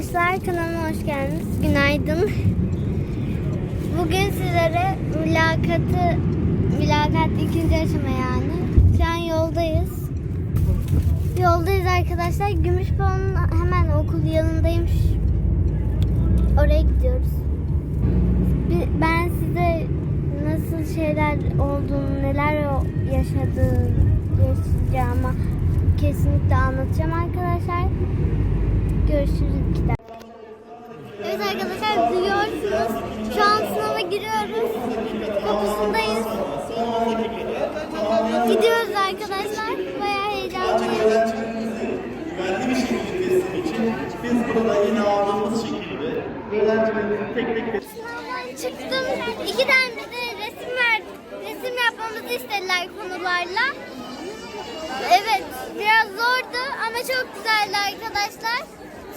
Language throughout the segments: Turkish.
arkadaşlar kanalıma hoş geldiniz. Günaydın. Bugün sizlere mülakatı mülakat ikinci aşama yani. Şu an yoldayız. Yoldayız arkadaşlar. Gümüşpol'un hemen okul yanındaymış. Oraya gidiyoruz. Ben size nasıl şeyler olduğunu, neler yaşadığım, yaşayacağımı kesinlikle anlatacağım arkadaşlar. Görüşürüz iki dakika. Evet arkadaşlar duyuyorsunuz. Şu an sınava giriyoruz. Kapısındayız. Gidiyoruz arkadaşlar. Bayağı heyecanlıyım. güvenli bir için biz burada yine aldığımız şekilde öğrencilerin tek tek Sınavdan çıktım. İki tane de resim ver, resim yapmamızı istediler konularla. Evet, biraz zordu ama çok güzeldi arkadaşlar.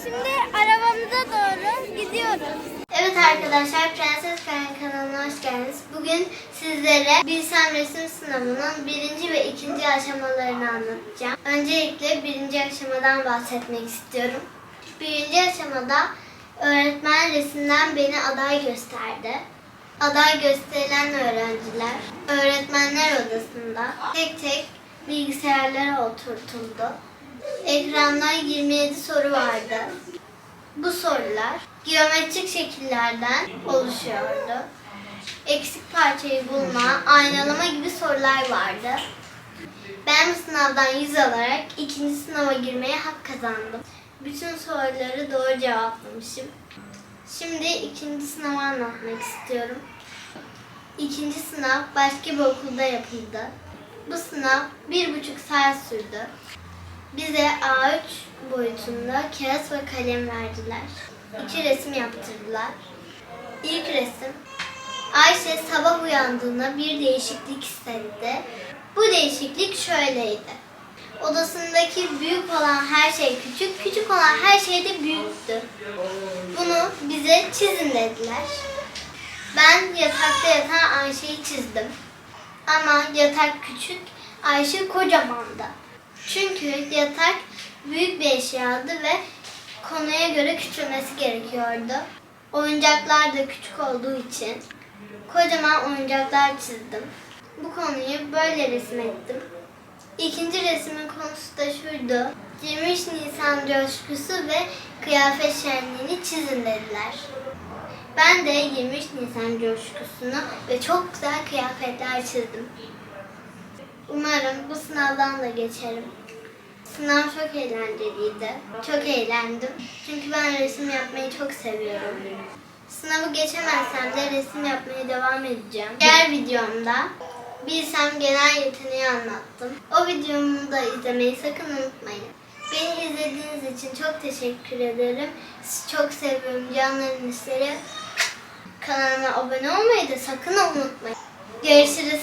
Şimdi arabamıza doğru gidiyoruz. Evet arkadaşlar, Prenses Karen kanalına hoş geldiniz. Bugün sizlere Bilsem Resim Sınavı'nın birinci ve ikinci aşamalarını anlatacağım. Öncelikle birinci aşamadan bahsetmek istiyorum. Birinci aşamada öğretmen resimden beni aday gösterdi. Aday gösterilen öğrenciler öğretmenler odasında tek tek bilgisayarlara oturtuldu. Ekranda 27 soru vardı. Bu sorular geometrik şekillerden oluşuyordu. Eksik parçayı bulma, aynalama gibi sorular vardı. Ben bu sınavdan 100 alarak ikinci sınava girmeye hak kazandım. Bütün soruları doğru cevaplamışım. Şimdi ikinci sınavı anlatmak istiyorum. İkinci sınav başka bir okulda yapıldı. Bu sınav bir buçuk saat sürdü. Bize A3 boyutunda kağıt ve kalem verdiler. İki resim yaptırdılar. İlk resim Ayşe sabah uyandığında bir değişiklik hissetti. Bu değişiklik şöyleydi. Odasındaki büyük olan her şey küçük, küçük olan her şey de büyüktü. Bunu bize çizin dediler. Ben yatakta yatan Ayşe'yi çizdim. Ama yatak küçük, Ayşe kocamandı. Çünkü yatak büyük bir eşyadı ve konuya göre küçülmesi gerekiyordu. Oyuncaklar da küçük olduğu için kocaman oyuncaklar çizdim. Bu konuyu böyle resmettim. İkinci resmin konusu da şuydu. 23 Nisan coşkusu ve kıyafet şenliğini çizin dediler. Ben de 23 Nisan coşkusunu ve çok güzel kıyafetler çizdim. Umarım bu sınavdan da geçerim. Sınav çok eğlenceliydi. Çok eğlendim. Çünkü ben resim yapmayı çok seviyorum. Sınavı geçemezsem de resim yapmaya devam edeceğim. Diğer videomda Bilsem genel yeteneği anlattım. O videomu da izlemeyi sakın unutmayın. Beni izlediğiniz için çok teşekkür ederim. Sizi çok seviyorum canlarım işleri. Kanalıma abone olmayı da sakın unutmayın. Görüşürüz.